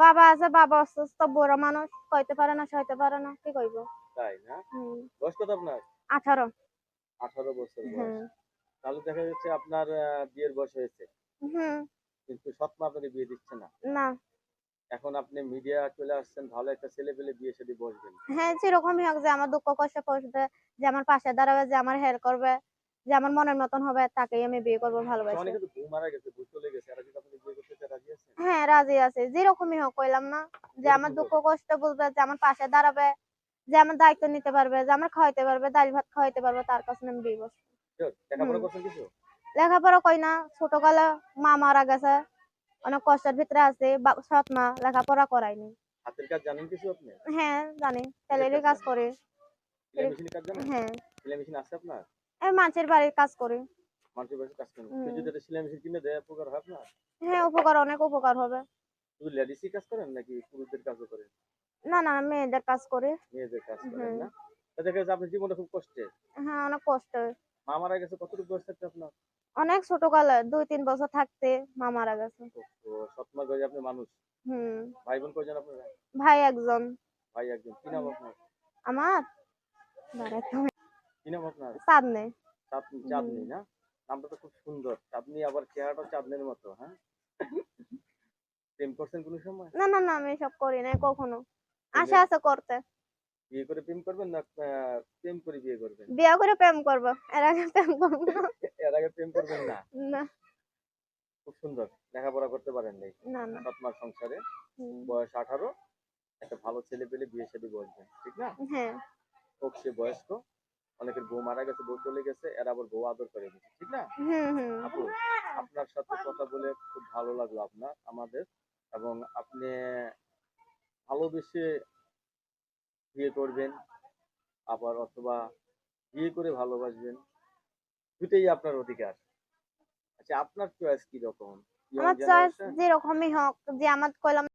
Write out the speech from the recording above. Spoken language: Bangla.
বাবা আছে বাবা অসুস্থ বুড়ো মানুষ কইতে পারে না সইতে পারে না কি কইব? তাই না? বয়স কত আপনার? আঠারো। আঠারো বছর বয়স। তাহলে দেখা যাচ্ছে আপনার বিয়ের বয়স হয়েছে। হুম। কিন্তু সৎমা আপনাকে বিয়ে দিচ্ছে না। না। এখন আপনি মিডিয়া চলে আসছেন ভালো একটা ছেলে পেলে বিয়ে সাথে বসবেন। হ্যাঁ যেরকমই হোক যে আমার দুঃখ কষ্ট পড়বে যে আমার পাশে দাঁড়াবে যে আমার হেল্প করবে যে আমার মনের মতন হবে তাকেই আমি বিয়ে করব ভালোবাসি। হ্যাঁ রাজি আছে যেরকমই হোক কইলাম না যে আমার দুঃখ কষ্ট বুঝবে যে আমার পাশে দাঁড়াবে যে আমার দায়িত্ব নিতে পারবে যে আমার খাওয়াইতে পারবে ডাল ভাত খাওয়াইতে পারবে তার কাছে আমি বিয়ে বসবো লেখাপড়া কই না ছোটকালে মা মারা গেছে অনেক কষ্টের ভিতরে আছে বা- সৎ মা লেখাপড়া করায়নি হাতের কাজ জানেন কিছু আপনি? হ্যাঁ জানি টেলারি কাজ করে। হ্যাঁ। সেলাই মেশিন আছে আপনার? এই মানুষের বাড়ির কাজ করে। মানুষের বাড়িতে কাজ হুম। কেউ যদি একটা সেলাই মেশিন কিনে দেয় উপকার হয় আপনার হ্যাঁ উপকার অনেক উপকার হবে। শুধু লেডিসই কাজ করেন নাকি পুরুষদের কাজও করেন? না না মেয়েদের কাজ করে। মেয়েদের কাজ করেন না? তা দেখা যাচ্ছে আপনার জীবনটা খুব কষ্টে হ্যাঁ অনেক কষ্ট মা মারা গেছে কতটুকু বয়স থাকতে আপনার? অনেক ছোটকালে দুই তিন বছর থাকতে মা মারা গেছে। তো সৎমা গজে আপনি মানুষ। হুম। ভাই বোন কয়জন আপনারা? ভাই একজন। ভাই একজন। কি নাম আপনার? আমার? দাঁড়া একটু কি নাম আপনার চাঁদ চাঁদনি চাঁদনি না? নামটা তো খুব সুন্দর। চাঁদনি আবার চেহারাটা চাঁদনের মতো হ্যাঁ? প্রেম করছেন কোনো সময়? না না না আমি এসব করি নাই কখনো। আশা আছে করতে। বিয়ে করে প্রেম করবেন না প্রেম করে বিয়ে করবেন? বিয়ে করে প্রেম করব এর আগে প্রেম করব না। এর আগে প্রেম করবেন না? না। খুব সুন্দর লেখাপড়া করতে পারেন নাই? না না। সংসারে বয়স আঠারো একটা ভালো ছেলে পেলে বিয়ে সাথে বসবেন ঠিক না? হ্যাঁ। বয়স্ক অনেকের বউ মারা গেছে বউ চলে গেছে এরা আবার বউ আদর করে দিচ্ছে ঠিক না? আপু আপনার সাথে কথা বলে খুব ভালো লাগল আপনার আমাদের এবং আপনি ভালোবেসে বিয়ে করবেন আবার অথবা বিয়ে করে ভালোবাসবেন দুটেই আপনার অধিকার। আচ্ছা আপনার চয়েস কি রকম? আমার চয়েস যেরকমই হোক যে আমার কইলাম